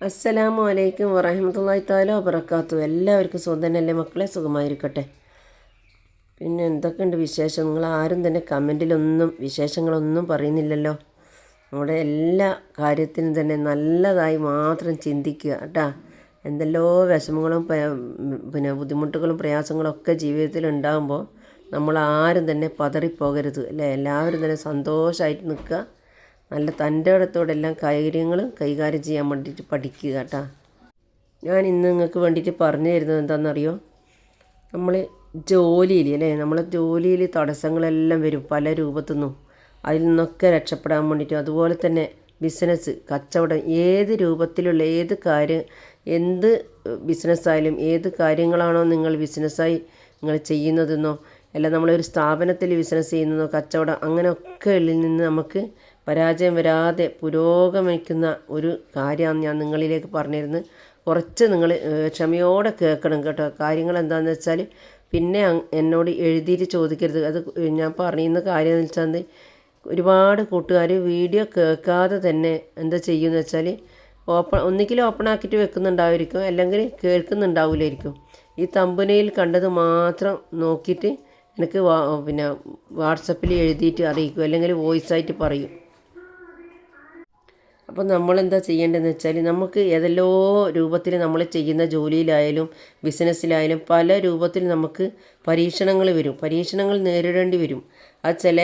അസ്സലാമു അലൈക്കും വറഹമത്തല്ലാഹി താല വബർക്കാത്തു എല്ലാവർക്കും സുഖം തന്നെയല്ലേ മക്കളെ? സുഖമായിരിക്കട്ടെ. പിന്നെ എന്തൊക്കെയുണ്ട് വിശേഷം നിങ്ങൾ ആരും തന്നെ കമന്റിലൊന്നും വിശേഷങ്ങളൊന്നും പറയുന്നില്ലല്ലോ. നമ്മുടെ എല്ലാ കാര്യത്തിനും തന്നെ നല്ലതായി മാത്രം ചിന്തിക്കുക കേട്ടാ. എന്തെല്ലോ വിഷമങ്ങളും പിന്നെ ബുദ്ധിമുട്ടുകളും പ്രയാസങ്ങളും ഒക്കെ ജീവിതത്തിൽ ഉണ്ടാകുമ്പോൾ നമ്മൾ ആരും തന്നെ പതറിപ്പോകരുത് അല്ലേ? എല്ലാവരും തന്നെ സന്തോഷമായിട്ട് നിൽക്കുക. നല്ല തന്റെ ഇടത്തോടെല്ലാം കാര്യങ്ങൾ കൈകാര്യം ചെയ്യാൻ വേണ്ടിയിട്ട് പഠിക്കുക കേട്ടാ. ഞാൻ ഇന്ന് നിങ്ങൾക്ക് വേണ്ടിയിട്ട് പറഞ്ഞു തരുന്നത് എന്താണെന്നറിയോ? നമ്മൾ ജോലിയിൽ അല്ലേ? നമ്മൾ ജോലിയിൽ തടസ്സങ്ങളെല്ലാം വരും പല രൂപത്തു നിന്നും അതിൽ നിന്നൊക്കെ രക്ഷപ്പെടാൻ വേണ്ടിയിട്ടും അതുപോലെ തന്നെ ബിസിനസ് കച്ചവടം ഏത് രൂപത്തിലുള്ള ഏത് കാര്യം എന്ത് ബിസിനസ്സായാലും ഏത് കാര്യങ്ങളാണോ നിങ്ങൾ ബിസിനസ്സായി നിങ്ങൾ ചെയ്യുന്നതെന്നോ അല്ല നമ്മളൊരു സ്ഥാപനത്തിൽ ബിസിനസ് ചെയ്യുന്നതോ കച്ചവടം അങ്ങനെയൊക്കെ ഉള്ളിൽ നിന്ന് നമുക്ക് പരാജയം വരാതെ പുരോഗമിക്കുന്ന ഒരു കാര്യമാണ് ഞാൻ നിങ്ങളിലേക്ക് പറഞ്ഞിരുന്നത്. കുറച്ച് നിങ്ങൾ ക്ഷമയോടെ കേൾക്കണം കേട്ടോ. കാര്യങ്ങൾ എന്താണെന്ന് വെച്ചാൽ പിന്നെ എന്നോട് എഴുതിയിട്ട് ചോദിക്കരുത്. അത് ഞാൻ പറയുന്ന കാര്യം എന്ന് വെച്ചാൽ ഒരുപാട് കൂട്ടുകാർ വീഡിയോ കേൾക്കാതെ തന്നെ എന്താ ചെയ്യുമെന്ന് വെച്ചാൽ ഓപ്പൺ ഒന്നുകിൽ ഓപ്പൺ ആക്കിയിട്ട് വെക്കുന്നുണ്ടാവുമായിരിക്കും അല്ലെങ്കിൽ കേൾക്കുന്നുണ്ടാവില്ലായിരിക്കും. ഈ തമ്പനയിൽ കണ്ടത് മാത്രം നോക്കിയിട്ട് എനിക്ക് പിന്നെ വാട്സപ്പിൽ എഴുതിയിട്ട് അറിയിക്കും അല്ലെങ്കിൽ വോയിസ് ആയിട്ട് പറയും. അപ്പോൾ നമ്മളെന്താ ചെയ്യേണ്ടതെന്ന് വെച്ചാൽ നമുക്ക് ഏതെല്ലോ രൂപത്തിൽ നമ്മൾ ചെയ്യുന്ന ജോലിയിലായാലും ബിസിനസ്സിലായാലും പല രൂപത്തിൽ നമുക്ക് പരീക്ഷണങ്ങൾ വരും. പരീക്ഷണങ്ങൾ നേരിടേണ്ടി വരും. അത് ചില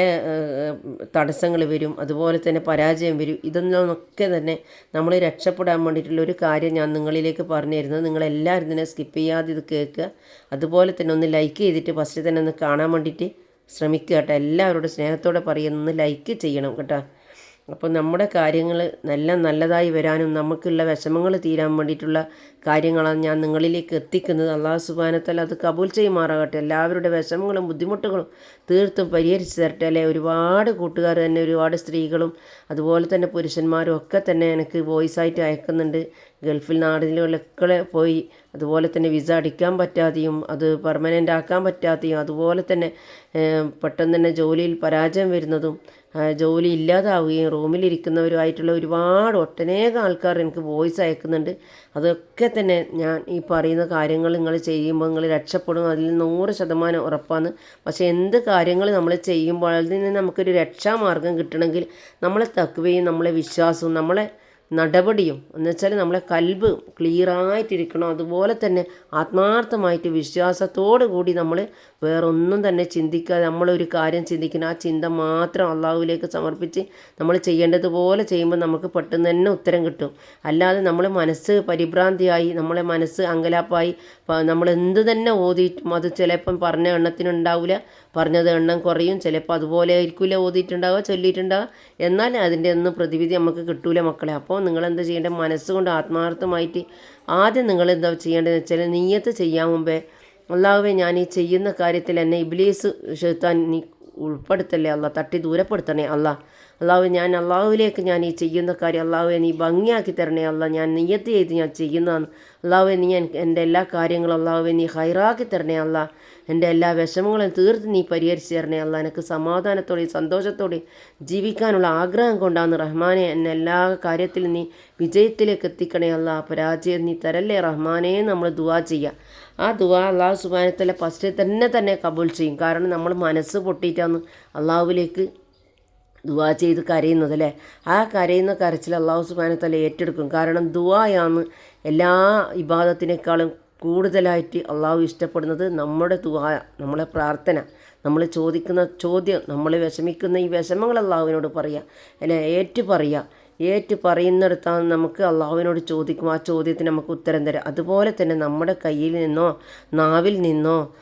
തടസ്സങ്ങൾ വരും. അതുപോലെ തന്നെ പരാജയം വരും. ഇതൊന്നൊക്കെ തന്നെ നമ്മൾ രക്ഷപ്പെടാൻ വേണ്ടിയിട്ടുള്ള ഒരു കാര്യം ഞാൻ നിങ്ങളിലേക്ക് പറഞ്ഞു തരുന്നത് നിങ്ങളെല്ലാവരും തന്നെ സ്കിപ്പ് ചെയ്യാതെ ഇത് കേൾക്കുക. അതുപോലെ തന്നെ ഒന്ന് ലൈക്ക് ചെയ്തിട്ട് ഫസ്റ്റ് തന്നെ ഒന്ന് കാണാൻ വേണ്ടിയിട്ട് ശ്രമിക്കുക കേട്ടോ. എല്ലാവരോടും സ്നേഹത്തോടെ പറയുന്ന. ലൈക്ക് ചെയ്യണം കേട്ടോ. അപ്പോൾ നമ്മുടെ കാര്യങ്ങൾ നല്ല നല്ലതായി വരാനും നമുക്കുള്ള വിഷമങ്ങൾ തീരാൻ വേണ്ടിയിട്ടുള്ള കാര്യങ്ങളാണ് ഞാൻ നിങ്ങളിലേക്ക് എത്തിക്കുന്നത്. അള്ളാഹു സുബാനത്തല്ല അത് കബൂൽ ചെയ്യുമാറാകട്ടെ. എല്ലാവരുടെ വിഷമങ്ങളും ബുദ്ധിമുട്ടുകളും തീർത്തും പരിഹരിച്ച് തരട്ടെ അല്ലെ? ഒരുപാട് കൂട്ടുകാർ തന്നെ ഒരുപാട് സ്ത്രീകളും അതുപോലെ തന്നെ പുരുഷന്മാരും ഒക്കെ തന്നെ എനിക്ക് വോയിസ് ആയിട്ട് അയക്കുന്നുണ്ട്. ഗൾഫിൽ നാടിലൊക്കെ പോയി അതുപോലെ തന്നെ വിസ അടിക്കാൻ പറ്റാതെയും അത് പെർമനന്റ് ആക്കാൻ പറ്റാതെയും അതുപോലെ തന്നെ പെട്ടെന്ന് തന്നെ ജോലിയിൽ പരാജയം വരുന്നതും ജോലി ഇല്ലാതാവുകയും റൂമിലിരിക്കുന്നവരുമായിട്ടുള്ള ഒരുപാട് ഒട്ടനേകം ആൾക്കാർ എനിക്ക് വോയിസ് അയക്കുന്നുണ്ട്. അതൊക്കെ തന്നെ ഞാൻ ഈ പറയുന്ന കാര്യങ്ങൾ നിങ്ങൾ ചെയ്യുമ്പോൾ നിങ്ങൾ രക്ഷപ്പെടും. അതിൽ നൂറ് ശതമാനം ഉറപ്പാണ്. പക്ഷേ എന്ത് കാര്യങ്ങൾ നമ്മൾ ചെയ്യുമ്പോൾ അതിൽ നിന്ന് നമുക്കൊരു രക്ഷാമാർഗം കിട്ടണമെങ്കിൽ നമ്മളെ തക്കുകയും നമ്മളെ വിശ്വാസവും നമ്മളെ നടപടിയും എന്ന് വെച്ചാൽ നമ്മളെ കൽബ് ക്ലിയറായിട്ടിരിക്കണം. അതുപോലെ തന്നെ ആത്മാർത്ഥമായിട്ട് വിശ്വാസത്തോടു കൂടി നമ്മൾ വേറൊന്നും തന്നെ ചിന്തിക്കാതെ നമ്മളൊരു കാര്യം ചിന്തിക്കണം ആ ചിന്ത മാത്രം അള്ളാഹുവിലേക്ക് സമർപ്പിച്ച് നമ്മൾ ചെയ്യേണ്ടതുപോലെ ചെയ്യുമ്പോൾ നമുക്ക് പെട്ടെന്ന് തന്നെ ഉത്തരം കിട്ടും. അല്ലാതെ നമ്മൾ മനസ്സ് പരിഭ്രാന്തിയായി നമ്മളെ മനസ്സ് അങ്കലാപ്പായി നമ്മൾ എന്ത് തന്നെ ഓതിയിട്ടും അത് ചിലപ്പം പറഞ്ഞ എണ്ണത്തിനുണ്ടാവില്ല പറഞ്ഞത് എണ്ണം കുറയും. ചിലപ്പോൾ അതുപോലെ ആയിരിക്കില്ല ഓതിയിട്ടുണ്ടാവുക ചൊല്ലിയിട്ടുണ്ടാവുക. എന്നാൽ അതിന്റെ ഒന്നും പ്രതിവിധി നമുക്ക് കിട്ടൂല മക്കളെ. അപ്പോൾ നിങ്ങൾ എന്താ ചെയ്യേണ്ടത് മനസ്സുകൊണ്ട് ആത്മാർത്ഥമായിട്ട് ആദ്യം നിങ്ങൾ എന്താ ചെയ്യേണ്ടതെന്ന് വെച്ചാൽ നീയത്ത് ചെയ്യാൻ മുമ്പേ അള്ളാഹുവെ ഞാൻ ഈ ചെയ്യുന്ന കാര്യത്തിൽ എന്നെ ഇബ്ലീസ് ഷെയ്ത്താൻ നീ ഉൾപ്പെടുത്തല്ലേ അല്ല തട്ടി ദൂരപ്പെടുത്തണേ അല്ല അള്ളാഹു ഞാൻ അള്ളാഹുവിലേക്ക് ഞാൻ ഈ ചെയ്യുന്ന കാര്യം അള്ളാഹുവെ നീ ഭംഗിയാക്കി തരണേ അല്ല ഞാൻ നിയത്ത് ചെയ്ത് ഞാൻ ചെയ്യുന്നതാണ്. അള്ളാഹുവെ നീ ഞാൻ എന്റെ എല്ലാ കാര്യങ്ങളും അള്ളാഹുവെ നീ ഹൈറാക്കി തരണേ അല്ല എന്റെ എല്ലാ വിഷമങ്ങളും തീർത്ത് നീ പരിഹരിച്ച് തരണേ അല്ല എനിക്ക് സമാധാനത്തോടെ സന്തോഷത്തോടെ ജീവിക്കാനുള്ള ആഗ്രഹം കൊണ്ടാണ് റഹ്മാനെ എന്നെ എല്ലാ കാര്യത്തിലും നീ വിജയത്തിലേക്ക് എത്തിക്കണേ അല്ല പരാജയം നീ തരല്ലേ റഹ്മാനെ നമ്മൾ ദുവാ ചെയ്യുക ആ ദുവാ അള്ളാഹു സുബാനത്തല്ല ഫസ്റ്റ് തന്നെ തന്നെ കബൂൽ ചെയ്യും. കാരണം നമ്മൾ മനസ്സ് പൊട്ടിയിട്ടാണ് അള്ളാഹുവിലേക്ക് ദുവാ ചെയ്ത് കരയുന്നത് അല്ലേ? ആ കരയുന്ന കരച്ചിൽ അള്ളാഹു സുബാനത്തല്ല ഏറ്റെടുക്കും. കാരണം ദുവായാണ് എല്ലാ ഇബാദത്തിനേക്കാളും കൂടുതലായിട്ട് അള്ളാഹു ഇഷ്ടപ്പെടുന്നത് നമ്മുടെ ദുവാ നമ്മളെ പ്രാർത്ഥന നമ്മൾ ചോദിക്കുന്ന ചോദ്യം നമ്മൾ വിഷമിക്കുന്ന ഈ വിഷമങ്ങൾ അള്ളാഹുവിനോട് പറയുക അല്ലെ? ഏറ്റു പറയുക ഏറ്റു പറയുന്നിടത്താണ് നമുക്ക് അള്ളാഹുവിനോട് ചോദിക്കും. ആ ചോദ്യത്തിന് നമുക്ക് ഉത്തരം തരാം. അതുപോലെ തന്നെ നമ്മുടെ കയ്യിൽ നിന്നോ നാവിൽ നിന്നോ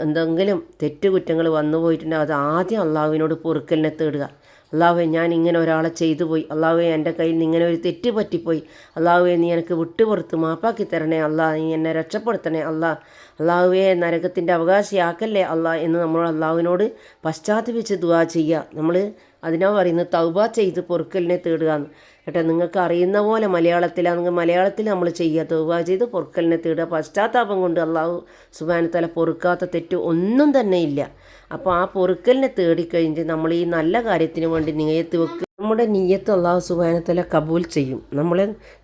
എന്തെങ്കിലും തെറ്റുകുറ്റങ്ങൾ വന്നു പോയിട്ടുണ്ടെങ്കിൽ അത് ആദ്യം അള്ളാഹുവിനോട് പൊറുക്കലിനെ തേടുക. അള്ളാഹുവെ ഞാൻ ഇങ്ങനെ ഒരാളെ ചെയ്തു പോയി. അള്ളാഹുവെ എന്റെ കയ്യിൽ നിന്ന് ഇങ്ങനെ ഒരു തെറ്റ് പറ്റിപ്പോയി. അള്ളാഹുവെ നീ എനിക്ക് വിട്ടുപുറത്ത് മാപ്പാക്കി തരണേ അള്ളാഹ് നീ എന്നെ രക്ഷപ്പെടുത്തണേ അള്ളാഹ് അള്ളാഹുവെ നരകത്തിന്റെ അവകാശിയാക്കല്ലേ അള്ളാഹ് എന്ന് നമ്മൾ അള്ളാഹുവിനോട് പശ്ചാത്തപിച്ച് ദുവാ ചെയ്യുക. നമ്മൾ അതിനാ പറയുന്നത് തൗബ ചെയ്ത് പൊറുക്കലിനെ തേടുക എന്ന് കേട്ടോ നിങ്ങൾക്ക് അറിയുന്ന പോലെ മലയാളത്തിലാണെങ്കിൽ മലയാളത്തിൽ നമ്മൾ ചെയ്യുക. തൗബ ചെയ്ത് പൊറുക്കലിനെ തേടുക. പശ്ചാത്താപം കൊണ്ട് അള്ളാഹു സുബാനത്തല പൊറുക്കാത്ത തെറ്റ് ഒന്നും തന്നെ ഇല്ല. അപ്പോൾ ആ പൊറുക്കലിനെ തേടിക്കഴിഞ്ഞ് നമ്മൾ ഈ നല്ല കാര്യത്തിന് വേണ്ടി നിയത്ത് വെക്കുക നമ്മുടെ നീയത്ത് അള്ളാഹു സുബാനത്തല കബൂൽ ചെയ്യും. നമ്മൾ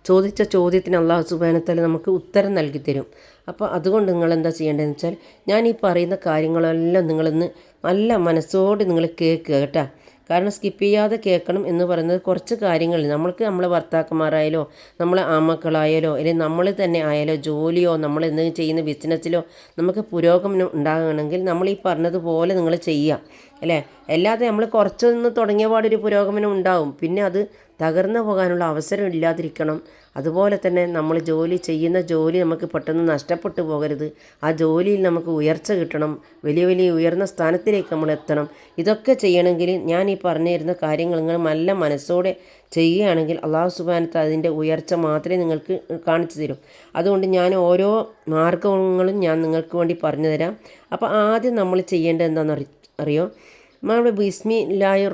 ചോദിച്ച ചോദ്യത്തിന് അള്ളാഹു സുബാനത്തല നമുക്ക് ഉത്തരം നൽകി തരും. അപ്പോൾ അതുകൊണ്ട് നിങ്ങൾ എന്താ ചെയ്യേണ്ടതെന്ന് വെച്ചാൽ ഞാൻ ഈ പറയുന്ന കാര്യങ്ങളെല്ലാം നിങ്ങളിന്ന് നല്ല മനസ്സോടെ നിങ്ങൾ കേൾക്കുക കേട്ടോ. കാരണം സ്കിപ്പ് ചെയ്യാതെ കേൾക്കണം എന്ന് പറയുന്നത് കുറച്ച് കാര്യങ്ങൾ. നമ്മൾക്ക് നമ്മളെ ഭർത്താക്കന്മാരായാലോ നമ്മളെ ആമക്കളായാലോ അല്ലെങ്കിൽ നമ്മൾ തന്നെ ആയാലോ ജോലിയോ നമ്മൾ എന്തെങ്കിലും ചെയ്യുന്ന ബിസിനസ്സിലോ നമുക്ക് പുരോഗമനം ഉണ്ടാകണമെങ്കിൽ നമ്മൾ ഈ പറഞ്ഞതുപോലെ നിങ്ങൾ ചെയ്യുക അല്ലേ? അല്ലാതെ നമ്മൾ കുറച്ചൊന്ന് തുടങ്ങിയ പാടൊരു പുരോഗമനം ഉണ്ടാവും. പിന്നെ അത് തകർന്നു പോകാനുള്ള അവസരം ഇല്ലാതിരിക്കണം. അതുപോലെ തന്നെ നമ്മൾ ജോലി ചെയ്യുന്ന ജോലി നമുക്ക് പെട്ടെന്ന് നഷ്ടപ്പെട്ടു പോകരുത്. ആ ജോലിയിൽ നമുക്ക് ഉയർച്ച കിട്ടണം. വലിയ വലിയ ഉയർന്ന സ്ഥാനത്തിലേക്ക് നമ്മൾ എത്തണം. ഇതൊക്കെ ചെയ്യണമെങ്കിൽ ഞാൻ ഈ പറഞ്ഞു തരുന്ന കാര്യങ്ങൾ നിങ്ങൾ നല്ല മനസ്സോടെ ചെയ്യുകയാണെങ്കിൽ അള്ളാഹു സുബാനത്ത് അതിന്റെ ഉയർച്ച മാത്രമേ നിങ്ങൾക്ക് കാണിച്ചു തരും. അതുകൊണ്ട് ഞാൻ ഓരോ മാർഗങ്ങളും ഞാൻ നിങ്ങൾക്ക് വേണ്ടി പറഞ്ഞു തരാം. അപ്പോൾ ആദ്യം നമ്മൾ ചെയ്യേണ്ടത് എന്താണെന്ന് അറിയോ? നമ്മൾ ബിസ്മി ലായു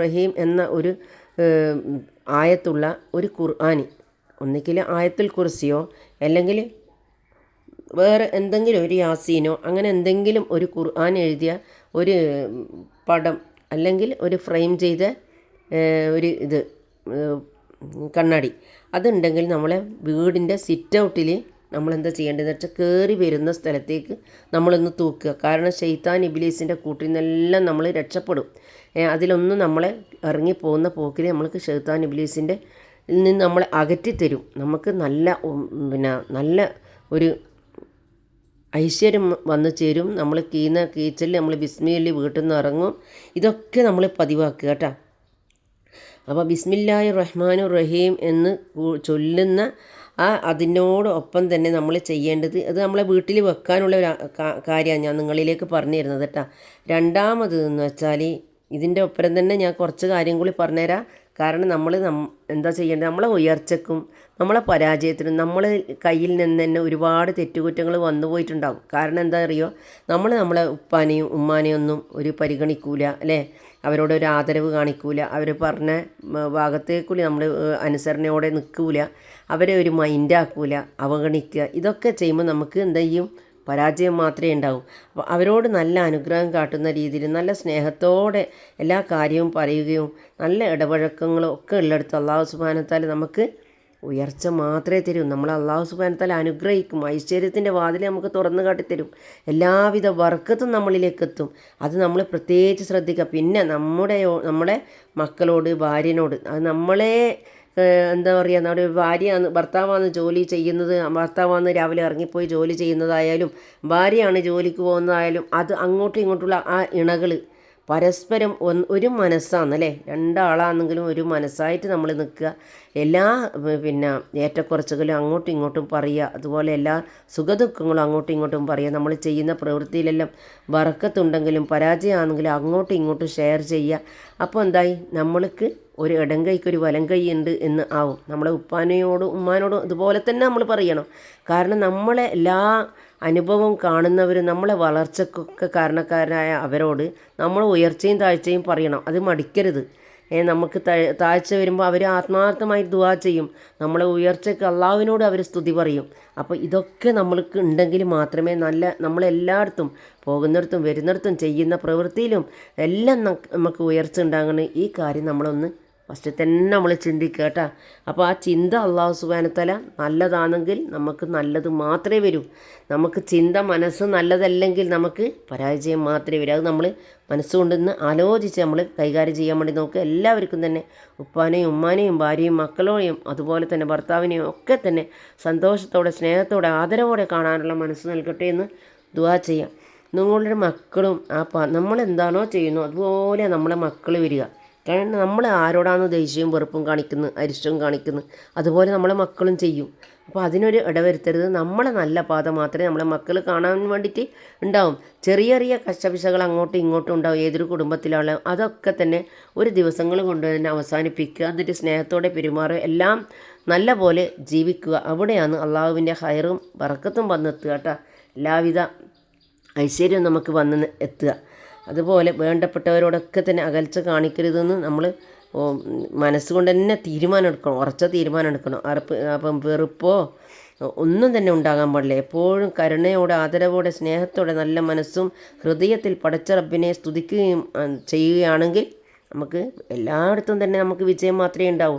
റഹീം എന്ന ഒരു ആയത്തുള്ള ഒരു ഖുർആാനി. ഒന്നുകിൽ ആയത്തുൽ കുറിസിയോ അല്ലെങ്കിൽ വേറെ എന്തെങ്കിലും ഒരു യാസീനോ അങ്ങനെ എന്തെങ്കിലും ഒരു ഖുർആൻ എഴുതിയ ഒരു പടം അല്ലെങ്കിൽ ഒരു ഫ്രെയിം ചെയ്ത ഒരു ഇത് കണ്ണാടി. അതുണ്ടെങ്കിൽ നമ്മളെ വീടിന്റെ സിറ്റ് ഔട്ടിൽ നമ്മളെന്താ ചെയ്യേണ്ടതെന്ന് വെച്ചാൽ കയറി വരുന്ന സ്ഥലത്തേക്ക് നമ്മളൊന്ന് തൂക്കുക. കാരണം ഷെയ്ത്താൻ ഇബിലീസിന്റെ കൂട്ടിൽ നിന്നെല്ലാം നമ്മൾ രക്ഷപ്പെടും. അതിലൊന്നും നമ്മളെ ഇറങ്ങിപ്പോകുന്ന പോക്കിൽ നമ്മൾക്ക് ഷെയ്ത്താൻ ഇബിലീസിന്റെ നിന്ന് നമ്മളെ അകറ്റിത്തരും. നമുക്ക് നല്ല പിന്നെ നല്ല ഒരു ഐശ്വര്യം വന്നു ചേരും. നമ്മൾ കീന്ന കീച്ചൽ നമ്മൾ ബിസ്മിയിൽ വീട്ടിൽ നിന്ന് ഇറങ്ങും. ഇതൊക്കെ നമ്മൾ പതിവാക്കുക കേട്ടോ. അപ്പോൾ ബിസ്മില്ലാഹി റഹ്മാനു റഹീം എന്ന് ചൊല്ലുന്ന ആ അതിനോടൊപ്പം തന്നെ നമ്മൾ ചെയ്യേണ്ടത് അത് നമ്മളെ വീട്ടിൽ വെക്കാനുള്ള ഒരു കാര്യമാണ് ഞാൻ നിങ്ങളിലേക്ക് പറഞ്ഞു തരുന്നത് കേട്ടോ. രണ്ടാമത് എന്ന് വെച്ചാൽ ഇതിന്റെ ഒപ്പരം തന്നെ ഞാൻ കുറച്ച് കാര്യം കൂടി പറഞ്ഞുതരാം. കാരണം നമ്മൾ എന്താ ചെയ്യേണ്ടത്? നമ്മളെ ഉയർച്ചക്കും നമ്മളെ പരാജയത്തിനും നമ്മൾ കയ്യിൽ നിന്ന് തന്നെ ഒരുപാട് തെറ്റുകുറ്റങ്ങൾ വന്നു പോയിട്ടുണ്ടാകും കാരണം എന്താ അറിയോ? നമ്മൾ നമ്മളെ ഉപ്പാനെയും ഉമ്മാനെയും ഒന്നും ഒരു പരിഗണിക്കൂല അല്ലേ? അവരോട് ഒരു ആദരവ് കാണിക്കൂല. അവർ പറഞ്ഞ ഭാഗത്തേക്കൂടി നമ്മൾ അനുസരണയോടെ നിൽക്കൂല അവരെ ഒരു മൈൻഡാക്കൂല അവഗണിക്കുക ഇതൊക്കെ ചെയ്യുമ്പോൾ നമുക്ക് എന്ത് ചെയ്യും? പരാജയം മാത്രമേ ഉണ്ടാവൂ അപ്പോൾ അവരോട് നല്ല അനുഗ്രഹം കാട്ടുന്ന രീതിയിൽ നല്ല സ്നേഹത്തോടെ എല്ലാ കാര്യവും പറയുകയും നല്ല ഇടപഴക്കങ്ങളും ഒക്കെ ഉള്ളിടത്ത് അള്ളാഹു സുബാനത്താൽ നമുക്ക് ഉയർച്ച മാത്രമേ തരൂ. നമ്മൾ അള്ളാഹു സുബാനത്താൽ അനുഗ്രഹിക്കും. ഐശ്വര്യത്തിന്റെ വാതിൽ നമുക്ക് തുറന്നു കാട്ടിത്തരും. എല്ലാവിധ വർക്കത്തും നമ്മളിലേക്ക് എത്തും. അത് നമ്മൾ പ്രത്യേകിച്ച് ശ്രദ്ധിക്കുക. പിന്നെ നമ്മുടെ നമ്മുടെ മക്കളോട് ഭാര്യനോട്. അത് നമ്മളെ എന്താ പറയുക നമ്മുടെ ഭാര്യയാണ് ഭർത്താവാണ് ജോലി ചെയ്യുന്നത്. ഭർത്താവാണ് രാവിലെ ഇറങ്ങിപ്പോയി ജോലി ചെയ്യുന്നതായാലും ഭാര്യയാണ് ജോലിക്ക് പോകുന്നതായാലും അത് അങ്ങോട്ടും ഇങ്ങോട്ടുള്ള ആ ഇണകൾ പരസ്പരം ഒരു മനസ്സാണ് രണ്ടാളാണെങ്കിലും ഒരു മനസ്സായിട്ട് നമ്മൾ നിൽക്കുക എല്ലാ പിന്നെ ഏറ്റക്കുറച്ചുകളും അങ്ങോട്ടും ഇങ്ങോട്ടും പറയുക. അതുപോലെ എല്ലാ സുഖദുഃഖങ്ങളും അങ്ങോട്ടും ഇങ്ങോട്ടും പറയുക. നമ്മൾ ചെയ്യുന്ന പ്രവൃത്തിയിലെല്ലാം വറക്കത്തുണ്ടെങ്കിലും പരാജയമാണെങ്കിലും അങ്ങോട്ടും ഇങ്ങോട്ടും ഷെയർ ചെയ്യുക. അപ്പോൾ എന്തായി? നമ്മൾക്ക് ഒരു ഇടം കൈക്ക് ഒരു വലം കൈ ഉണ്ട് എന്ന് ആവും. നമ്മളെ ഉപ്പാനയോടും ഉമ്മാനോടും ഇതുപോലെ തന്നെ നമ്മൾ പറയണം. കാരണം നമ്മളെ എല്ലാ അനുഭവം കാണുന്നവർ നമ്മളെ വളർച്ചക്കൊക്കെ കാരണക്കാരായ അവരോട് നമ്മൾ ഉയർച്ചയും താഴ്ചയും പറയണം. അത് മടിക്കരുത്. നമുക്ക് താഴ്ച വരുമ്പോൾ അവർ ആത്മാർത്ഥമായി ദുവാ ചെയ്യും. നമ്മളെ ഉയർച്ചയ്ക്ക് അള്ളാവിനോട് അവർ സ്തുതി പറയും. അപ്പോൾ ഇതൊക്കെ നമ്മൾക്ക് ഉണ്ടെങ്കിൽ മാത്രമേ നല്ല നമ്മളെല്ലായിടത്തും പോകുന്നിടത്തും വരുന്നിടത്തും ചെയ്യുന്ന പ്രവൃത്തിയിലും എല്ലാം നമുക്ക് ഉയർച്ച ഉണ്ടാകണം ഈ കാര്യം നമ്മളൊന്ന് ഫസ്റ്റ് തന്നെ നമ്മൾ ചിന്തിക്കുക കേട്ടോ അപ്പോൾ ആ ചിന്ത അള്ളാഹു സുബാനത്തല നല്ലതാണെങ്കിൽ നമുക്ക് നല്ലത് മാത്രമേ വരൂ. നമുക്ക് ചിന്ത മനസ്സ് നല്ലതല്ലെങ്കിൽ നമുക്ക് പരാജയം മാത്രമേ വരൂ. അത് നമ്മൾ മനസ്സുകൊണ്ട് മനസ്സുകൊണ്ടിന്ന് ആലോചിച്ച് നമ്മൾ കൈകാര്യം ചെയ്യാൻ വേണ്ടി നോക്കുക. എല്ലാവർക്കും തന്നെ ഉപ്പാനെയും ഉമ്മാനെയും ഭാര്യയും മക്കളെയും അതുപോലെ തന്നെ ഭർത്താവിനെയും ഒക്കെ തന്നെ സന്തോഷത്തോടെ സ്നേഹത്തോടെ ആദരവോടെ കാണാനുള്ള മനസ്സ് നൽകട്ടെ എന്ന് ദുവാ ചെയ്യാം. നിങ്ങളുടെ മക്കളും ആ നമ്മളെന്താണോ ചെയ്യുന്നു അതുപോലെ നമ്മളെ മക്കൾ വരിക. കാരണം നമ്മൾ ആരോടാണ് ദേഷ്യവും വെറുപ്പും കാണിക്കുന്നത് അരിഷ്ടവും കാണിക്കുന്നത് അതുപോലെ നമ്മളെ മക്കളും ചെയ്യും. അപ്പോൾ അതിനൊരു ഇടവരുത്തരുത്. നമ്മളെ നല്ല പാത മാത്രമേ നമ്മളെ മക്കൾ കാണാൻ വേണ്ടിയിട്ട് ഉണ്ടാവും. ചെറിയ ചെറിയ കഷ്ടപിശകൾ അങ്ങോട്ടും ഇങ്ങോട്ടും ഉണ്ടാവും. ഏതൊരു കുടുംബത്തിലുള്ള അതൊക്കെ തന്നെ ഒരു ദിവസങ്ങൾ കൊണ്ട് തന്നെ അവസാനിപ്പിക്കുക. എന്നിട്ട് സ്നേഹത്തോടെ പെരുമാറുക. എല്ലാം നല്ല പോലെ ജീവിക്കുക. അവിടെയാണ് അള്ളാഹുവിന്റെ ഹയറും വറക്കത്തും വന്നെത്തുക കേട്ടോ. എല്ലാവിധ ഐശ്വര്യവും നമുക്ക് വന്ന് എത്തുക. അതുപോലെ വേണ്ടപ്പെട്ടവരോടൊക്കെ തന്നെ അകൽച്ച കാണിക്കരുതെന്ന് നമ്മൾ മനസ്സുകൊണ്ട് തന്നെ തീരുമാനം എടുക്കണം ഉറച്ച തീരുമാനം എടുക്കണം അറപ്പ് അപ്പം വെറുപ്പോ ഒന്നും തന്നെ ഉണ്ടാകാൻ പാടില്ല. എപ്പോഴും കരുണയോടെ ആദരവോടെ സ്നേഹത്തോടെ നല്ല മനസ്സും ഹൃദയത്തിൽ പടച്ച റബ്ബിനെ സ്തുതിക്കുകയും ചെയ്യുകയാണെങ്കിൽ നമുക്ക് എല്ലായിടത്തും തന്നെ നമുക്ക് വിജയം മാത്രമേ ഉണ്ടാവൂ.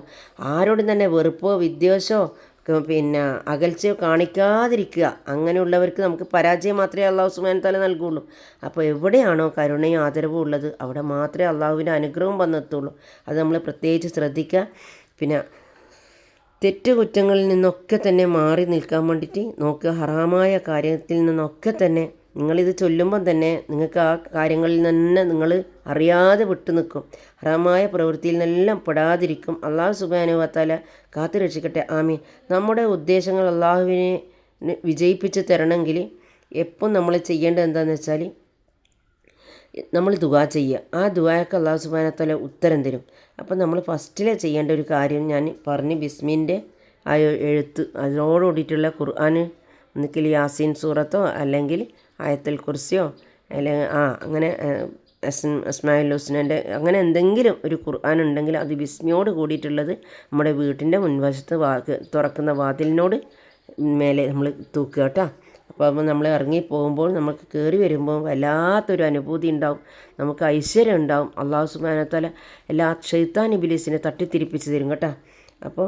ആരോടും തന്നെ വെറുപ്പോ വിദ്വേഷമോ പിന്നെ അകൽച്ച കാണിക്കാതിരിക്കുക. അങ്ങനെയുള്ളവർക്ക് നമുക്ക് പരാജയം മാത്രമേ അള്ളാഹു സുബാൻ തല നൽകുള്ളൂ. അപ്പോൾ എവിടെയാണോ കരുണയും ആദരവും ഉള്ളത് അവിടെ മാത്രമേ അള്ളാഹുവിന്റെ അനുഗ്രഹം വന്നെത്തുള്ളൂ. അത് നമ്മൾ പ്രത്യേകിച്ച് ശ്രദ്ധിക്കുക. പിന്നെ തെറ്റുകുറ്റങ്ങളിൽ നിന്നൊക്കെ തന്നെ മാറി നിൽക്കാൻ വേണ്ടിയിട്ട് നോക്കുക. ഹറാമായ കാര്യത്തിൽ നിന്നൊക്കെ തന്നെ നിങ്ങളിത് ചൊല്ലുമ്പം തന്നെ നിങ്ങൾക്ക് ആ കാര്യങ്ങളിൽ തന്നെ നിങ്ങൾ അറിയാതെ വിട്ടു നിൽക്കും. ഹറാമായ പ്രവൃത്തിയിൽ നിന്നെല്ലാം പെടാതിരിക്കും. അള്ളാഹു സുബാനു വത്താല കാത്തു രക്ഷിക്കട്ടെ. ആമീൻ. നമ്മുടെ ഉദ്ദേശങ്ങൾ അള്ളാഹുവിനെ വിജയിപ്പിച്ച് തരണമെങ്കിൽ എപ്പം നമ്മൾ ചെയ്യേണ്ടത് എന്താണെന്ന് വെച്ചാൽ നമ്മൾ ദുവാ ചെയ്യുക. ആ ദുവായൊക്കെ അള്ളാഹു സുബാനത്തല ഉത്തരം തരും. അപ്പം നമ്മൾ ഫസ്റ്റിലെ ചെയ്യേണ്ട ഒരു കാര്യം ഞാൻ പറഞ്ഞ് ബിസ്മിന്റെ ആ എഴുത്ത് അതിനോടുകൂടിയിട്ടുള്ള ഖുർആൻ ഒന്നിക്കൽ യാസീൻ സൂറത്തോ അല്ലെങ്കിൽ ആയത്തുൽ കുർസിയോ അല്ലെങ്കിൽ ആ അങ്ങനെ അസ്മായിൽ ഹുസ്നന്റെ അങ്ങനെ എന്തെങ്കിലും ഒരു ഖുർആൻ ഉണ്ടെങ്കിൽ അത് ബിസ്മിയോട് കൂടിയിട്ടുള്ളത് നമ്മുടെ വീട്ടിന്റെ മുൻവശത്ത് വാക്ക് തുറക്കുന്ന വാതിലിനോട് മേലെ നമ്മൾ തൂക്കുക കേട്ടോ. അപ്പോൾ നമ്മൾ ഇറങ്ങി പോകുമ്പോൾ നമുക്ക് കയറി വരുമ്പോൾ വല്ലാത്തൊരു അനുഭൂതി ഉണ്ടാവും. നമുക്ക് ഐശ്വര്യം ഉണ്ടാവും. അള്ളാഹു സുബാനത്താല എല്ലാ ഷെയ്ത്താൻ ഇബിലീസിനെ തട്ടിത്തിരിപ്പിച്ച് തരും കേട്ടോ. അപ്പോൾ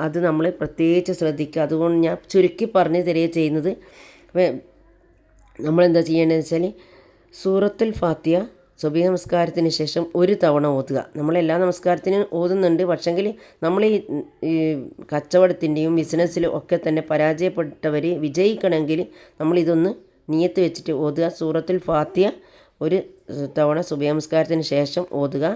അത് നമ്മൾ പ്രത്യേകിച്ച് ശ്രദ്ധിക്കുക. അതുകൊണ്ട് ഞാൻ ചുരുക്കി പറഞ്ഞു തരിക ചെയ്യുന്നത്. നമ്മളെന്താ ചെയ്യേണ്ടതെന്ന് വെച്ചാൽ സൂറത്തുൽ ഫാത്തിയ സുബഹി നമസ്കാരത്തിന് ശേഷം ഒരു തവണ ഓതുക. നമ്മളെല്ലാ നമസ്കാരത്തിനും ഓതുന്നുണ്ട്. പക്ഷെങ്കിൽ നമ്മൾ ഈ കച്ചവടത്തിന്റെയും ബിസിനസ്സിലും ഒക്കെ തന്നെ പരാജയപ്പെട്ടവർ വിജയിക്കണമെങ്കിൽ നമ്മളിതൊന്ന് നിയത്ത് വെച്ചിട്ട് ഓതുക. സൂറത്തുൽ ഫാത്തിയ ഒരു തവണ സുബഹി നമസ്കാരത്തിന് ശേഷം ഓതുക.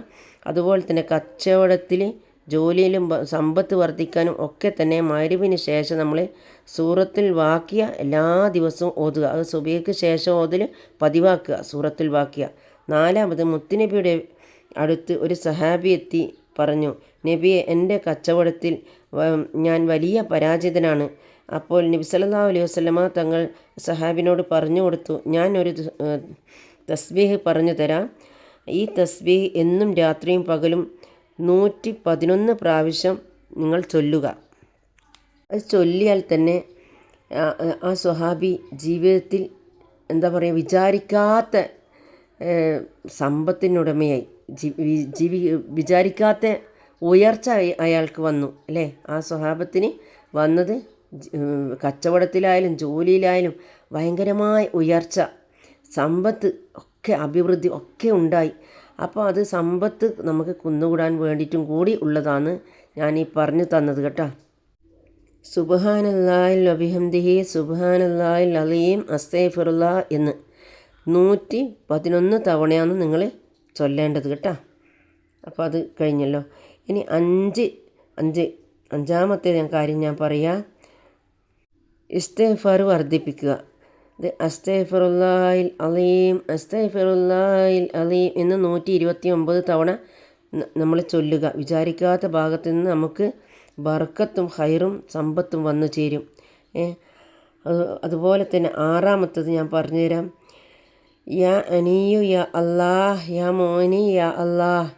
അതുപോലെ തന്നെ കച്ചവടത്തിൽ ജോലിയിലും സമ്പത്ത് വർദ്ധിക്കാനും ഒക്കെ തന്നെ മരുവിന് ശേഷം നമ്മൾ സൂറത്തിൽ വാക്കിയ എല്ലാ ദിവസവും ഓതുക. അത് സുബിയക്ക് ശേഷം ഓതൽ പതിവാക്കുക സൂറത്തിൽ വാക്കിയ. നാലാമത് മുത്തുനബിയുടെ അടുത്ത് ഒരു സഹാബി എത്തി പറഞ്ഞു നബിയെ എന്റെ കച്ചവടത്തിൽ ഞാൻ വലിയ പരാജിതനാണ്. അപ്പോൾ നബി സല്ലാ അലൈഹി വസല്ലമ തങ്ങൾ സഹാബിനോട് പറഞ്ഞു കൊടുത്തു ഞാൻ ഒരു തസ്ബീഹ് പറഞ്ഞു തരാം. ഈ തസ്ബീഹ് എന്നും രാത്രിയും പകലും നൂറ്റി പതിനൊന്ന് പ്രാവശ്യം നിങ്ങൾ ചൊല്ലുക. അത് ചൊല്ലിയാൽ തന്നെ ആ- സ്വഹാബി ജീവിതത്തിൽ എന്താ പറയുക വിചാരിക്കാത്ത സമ്പത്തിനുടമയായി. ജീവി വിചാരിക്കാത്ത ഉയർച്ച അയാൾക്ക് വന്നു അല്ലേ? ആ സ്വഹാബത്തിന് വന്നത് കച്ചവടത്തിലായാലും ജോലിയിലായാലും ഭയങ്കരമായ ഉയർച്ച സമ്പത്ത് ഒക്കെ അഭിവൃദ്ധി ഒക്കെ ഉണ്ടായി. അപ്പോൾ അത് സമ്പത്ത് നമുക്ക് കുന്നുകൂടാൻ വേണ്ടിയിട്ടും കൂടി ഉള്ളതാണ് ഞാൻ ഈ പറഞ്ഞു തന്നത് കേട്ടോ. സുബഹാനല്ലാഹിൽ അബിഹംദിഹി സുബഹാനല്ലാഹിൽ അലീം അസ്തേഫിറുല്ല എന്ന് നൂറ്റി പതിനൊന്ന് തവണയാണ് നിങ്ങൾ ചൊല്ലേണ്ടത് കേട്ടോ. അപ്പോൾ അത് കഴിഞ്ഞല്ലോ. ഇനി അഞ്ച് അഞ്ച് അഞ്ചാമത്തെ കാര്യം ഞാൻ പറയാം. ഇസ്തേഫാർ വർദ്ധിപ്പിക്കുക. അസ്തേഫറുല്ലാഹിൽ അലീം അസ്തേഫറുല്ലാഹിൽ അലീം എന്ന് നൂറ്റി ഇരുപത്തി ഒമ്പത് തവണ നമ്മൾ ചൊല്ലുക. വിചാരിക്കാത്ത ഭാഗത്ത് നിന്ന് നമുക്ക് ബർക്കത്തും ഹൈറും സമ്പത്തും വന്നു ചേരും. അതുപോലെ തന്നെ ആറാമത്തത് ഞാൻ പറഞ്ഞുതരാം. യാ അനിയു യാ അല്ലാഹ് യാ മോനി യാ അല്ലാഹ്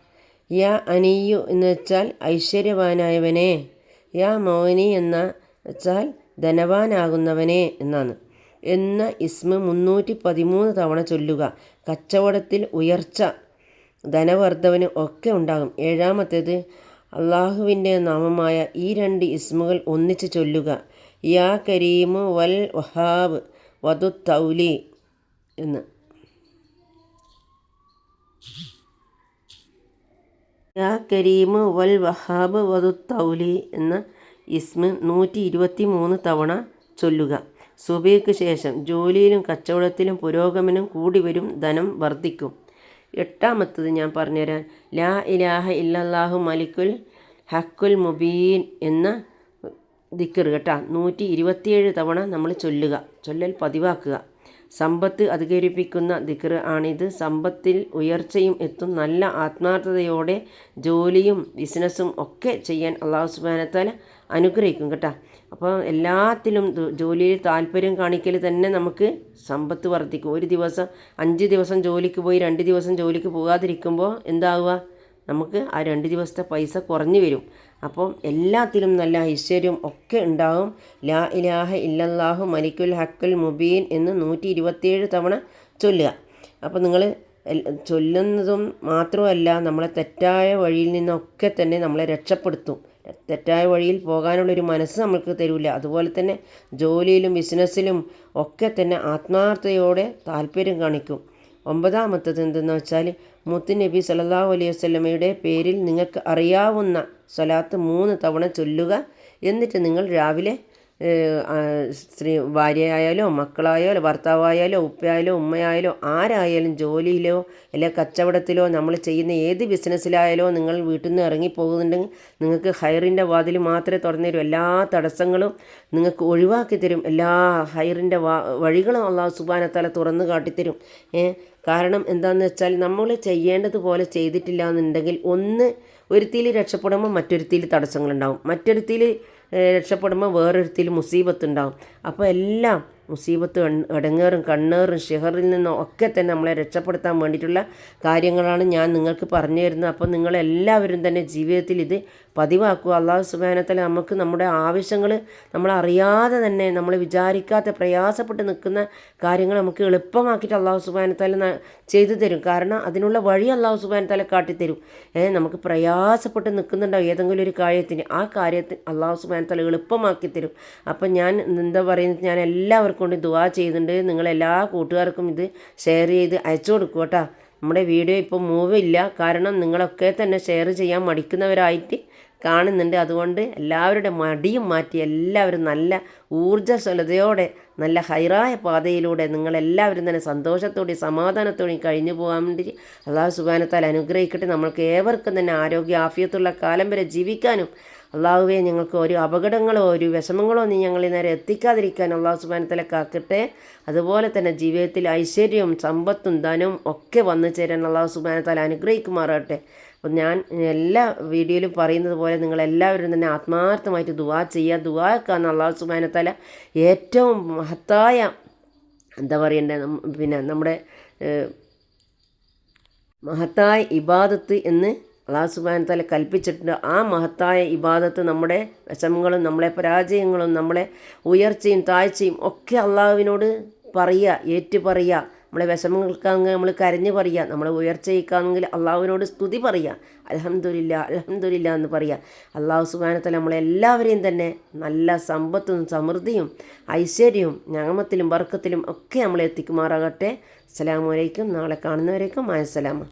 യാ അനിയു എന്ന് വെച്ചാൽ ഐശ്വര്യവാനായവനെ യാ മോനി എന്ന വെച്ചാൽ ധനവാനാകുന്നവനെ എന്നാണ്. എന്ന ഇസ്മ മുന്നൂറ്റി പതിമൂന്ന് തവണ ചൊല്ലുക. കച്ചവടത്തിൽ ഉയർച്ച ധനവർദ്ധവന് ഒക്കെ ഉണ്ടാകും. ഏഴാമത്തേത് അള്ളാഹുവിന്റെ നാമമായ ഈ രണ്ട് ഇസ്മുകൾ ഒന്നിച്ച് ചൊല്ലുക. യാ കരീമു വൽ വഹാബ് വധു തൗലി എന്ന്. യാ കരീമു വൽ വഹാബ് വധു തൗലി എന്ന ഇസ്മ നൂറ്റി ഇരുപത്തി മൂന്ന് തവണ ചൊല്ലുക. സുബയ്ക്ക് ശേഷം ജോലിയിലും കച്ചവടത്തിലും പുരോഗമനം കൂടി വരും ധനം വർദ്ധിക്കും. എട്ടാമത്തത് ഞാൻ പറഞ്ഞുതരാൻ ലാ ഇലാഹ ഇല്ലാഹു മലിക്കുൽ ഹക്കുൽ മുബീൻ എന്ന ദിക്കർ കേട്ടാ. നൂറ്റി ഇരുപത്തിയേഴ് തവണ നമ്മൾ ചൊല്ലുക ചൊല്ലൽ പതിവാക്കുക. സമ്പത്ത് അധികരിപ്പിക്കുന്ന ദിക്കർ ആണിത്. സമ്പത്തിൽ ഉയർച്ചയും എത്തും നല്ല ആത്മാർത്ഥതയോടെ ജോലിയും ബിസിനസ്സും ഒക്കെ ചെയ്യാൻ അള്ളാഹു സുബാനത്താൽ അനുഗ്രഹിക്കും കേട്ടോ. അപ്പോൾ എല്ലാത്തിലും ജോലിയിൽ താല്പര്യം കാണിക്കൽ തന്നെ നമുക്ക് സമ്പത്ത് വർദ്ധിക്കും. ഒരു ദിവസം അഞ്ച് ദിവസം ജോലിക്ക് പോയി രണ്ട് ദിവസം ജോലിക്ക് പോകാതിരിക്കുമ്പോൾ എന്താവുക? നമുക്ക് ആ രണ്ട് ദിവസത്തെ പൈസ കുറഞ്ഞു വരും. അപ്പം എല്ലാത്തിലും നല്ല ഐശ്വര്യം ഒക്കെ ഉണ്ടാകും ലാ ഇലാഹ ഇല്ലല്ലാഹു മലിക്കുൽ ഹക്കുൽ മുബീൻ എന്ന് നൂറ്റി ഇരുപത്തിയേഴ് തവണ ചൊല്ലുക. അപ്പോൾ നിങ്ങൾ ചൊല്ലുന്നതും മാത്രമല്ല നമ്മളെ തെറ്റായ വഴിയിൽ നിന്നൊക്കെ തന്നെ നമ്മളെ രക്ഷപ്പെടുത്തും. തെറ്റായ വഴിയിൽ പോകാനുള്ളൊരു മനസ്സ് നമ്മൾക്ക് തരില്ല അതുപോലെ തന്നെ ജോലിയിലും ബിസിനസ്സിലും ഒക്കെ തന്നെ ആത്മാർത്ഥതയോടെ താല്പര്യം കാണിക്കും. ഒമ്പതാമത്തത് എന്തെന്ന് വെച്ചാൽ മുത്ത് നബി സല്ലല്ലാഹു അലൈഹി വസ്ലമയുടെ പേരിൽ നിങ്ങൾക്ക് അറിയാവുന്ന സ്വലാത്ത് മൂന്ന് തവണ ചൊല്ലുക. എന്നിട്ട് നിങ്ങൾ രാവിലെ സ്ത്രീ ഭാര്യയായാലോ മക്കളായാലോ ഭർത്താവായാലോ ഉപ്പയായാലോ ഉമ്മയായാലോ ആരായാലും ജോലിയിലോ അല്ലെ കച്ചവടത്തിലോ നമ്മൾ ചെയ്യുന്ന ഏത് ബിസിനസ്സിലായാലോ നിങ്ങൾ വീട്ടിൽ നിന്ന് ഇറങ്ങിപ്പോകുന്നുണ്ടെങ്കിൽ നിങ്ങൾക്ക് ഹൈറിന്റെ വാതിൽ മാത്രമേ തുറന്നു തരും. എല്ലാ തടസ്സങ്ങളും നിങ്ങൾക്ക് ഒഴിവാക്കി തരും. എല്ലാ ഹൈറിന്റെ വഴികളും അള്ളാഹു സുബാനത്താല തുറന്ന് കാട്ടിത്തരും കാരണം എന്താണെന്ന് വെച്ചാൽ നമ്മൾ ചെയ്യേണ്ടതുപോലെ ചെയ്തിട്ടില്ല എന്നുണ്ടെങ്കിൽ ഒന്ന് ഒരുത്തിയിൽ രക്ഷപ്പെടുമ്പോൾ മറ്റൊരുത്തിയിൽ തടസ്സങ്ങളുണ്ടാവും. മറ്റൊരുത്തിയിൽ രക്ഷപ്പെടുമ്പോൾ വേറൊരുത്തിൽ മുസീബത്തുണ്ടാകും അപ്പോൾ എല്ലാം മുസീബത്ത് ഇടങ്ങേറും കണ്ണേറും ഷിഹറിൽ നിന്നും ഒക്കെ തന്നെ നമ്മളെ രക്ഷപ്പെടുത്താൻ വേണ്ടിയിട്ടുള്ള കാര്യങ്ങളാണ് ഞാൻ നിങ്ങൾക്ക് പറഞ്ഞു തരുന്നത്. അപ്പോൾ നിങ്ങളെല്ലാവരും തന്നെ ജീവിതത്തിൽ ഇത് പതിവാക്കുക. അള്ളാഹു സുബാനത്തല നമുക്ക് നമ്മുടെ ആവശ്യങ്ങൾ നമ്മൾ അറിയാതെ തന്നെ നമ്മൾ വിചാരിക്കാത്ത പ്രയാസപ്പെട്ട് നിൽക്കുന്ന കാര്യങ്ങൾ നമുക്ക് എളുപ്പമാക്കിയിട്ട് അള്ളാഹു സുബാനത്തല ചെയ്തു തരും. കാരണം അതിനുള്ള വഴി അള്ളാഹു സുബാനത്തല കാട്ടിത്തരും. ഏ നമുക്ക് പ്രയാസപ്പെട്ട് നിൽക്കുന്നുണ്ടാവും ഏതെങ്കിലും ഒരു കാര്യത്തിന്. ആ കാര്യത്തിന് അള്ളാഹു സുബാനത്തല എളുപ്പമാക്കി തരും. അപ്പം ഞാൻ എന്താ പറയുന്നത്? ഞാൻ എല്ലാവർക്കും കൊണ്ട് ദുവാ ചെയ്യുന്നുണ്ട്. നിങ്ങളെല്ലാ കൂട്ടുകാർക്കും ഇത് ഷെയർ ചെയ്ത് അയച്ചു കൊടുക്കുക കേട്ടോ. നമ്മുടെ വീഡിയോ ഇപ്പോൾ മൂവ് ഇല്ല. കാരണം നിങ്ങളൊക്കെ തന്നെ ഷെയർ ചെയ്യാൻ മടിക്കുന്നവരായിട്ട് കാണുന്നുണ്ട്. അതുകൊണ്ട് എല്ലാവരുടെ മടിയും മാറ്റി എല്ലാവരും നല്ല ഊർജസ്വലതയോടെ നല്ല ഹൈറായ പാതയിലൂടെ നിങ്ങളെല്ലാവരും തന്നെ സന്തോഷത്തോടെയും സമാധാനത്തോടെയും കഴിഞ്ഞു പോകാൻ വേണ്ടി അള്ളാഹു സുബാനത്താൽ അനുഗ്രഹിക്കട്ടെ. നമ്മൾക്ക് ഏവർക്കും തന്നെ ആരോഗ്യ ആഫിയത്തുള്ള കാലം വരെ ജീവിക്കാനും അള്ളാഹുവെ ഞങ്ങൾക്ക് ഒരു അപകടങ്ങളോ ഒരു വിഷമങ്ങളോ നീ ഞങ്ങളിൽ നേരെ എത്തിക്കാതിരിക്കാൻ അള്ളാഹു സുബാനത്തിലെ കാക്കട്ടെ. അതുപോലെ തന്നെ ജീവിതത്തിൽ ഐശ്വര്യവും സമ്പത്തും ധനവും ഒക്കെ വന്നു ചേരാൻ അള്ളാഹു സുബാനത്താൽ അനുഗ്രഹിക്കുമാറാകട്ടെ. അപ്പം ഞാൻ എല്ലാ വീഡിയോയിലും പറയുന്നത് പോലെ നിങ്ങളെല്ലാവരും തന്നെ ആത്മാർത്ഥമായിട്ട് ദുവാ ചെയ്യുക ദുവാക്കാന്ന് അള്ളാഹു സുബാനത്തല ഏറ്റവും മഹത്തായ എന്താ പറയണ്ടേ പിന്നെ നമ്മുടെ മഹത്തായ ഇബാദത്ത് എന്ന് അള്ളാഹു സുബാനത്താല തല കൽപ്പിച്ചിട്ടുണ്ട്. ആ മഹത്തായ ഇബാദത്ത് നമ്മുടെ വിഷമങ്ങളും നമ്മളെ പരാജയങ്ങളും നമ്മളെ ഉയർച്ചയും താഴ്ചയും ഒക്കെ അള്ളാഹുവിനോട് പറയുക ഏറ്റു പറയുക നമ്മളെ വിഷമങ്ങൾക്കാണെങ്കിൽ നമ്മൾ കരഞ്ഞു പറയുക നമ്മളെ ഉയർച്ചയ്ക്കാണെങ്കിൽ അള്ളാഹുവിനോട് സ്തുതി പറയുക അലഹമില്ല അലഹമില്ല എന്ന് പറയുക അള്ളാഹു സുബാനത്തല നമ്മളെല്ലാവരെയും തന്നെ നല്ല സമ്പത്തും സമൃദ്ധിയും ഐശ്വര്യവും ഞാമത്തിലും വർക്കത്തിലും ഒക്കെ നമ്മളെ എത്തിക്കുമാറാകട്ടെ. അസ്സലാമു അലൈക്കും. നാളെ കാണുന്നവരേക്കും അസ്സലാമ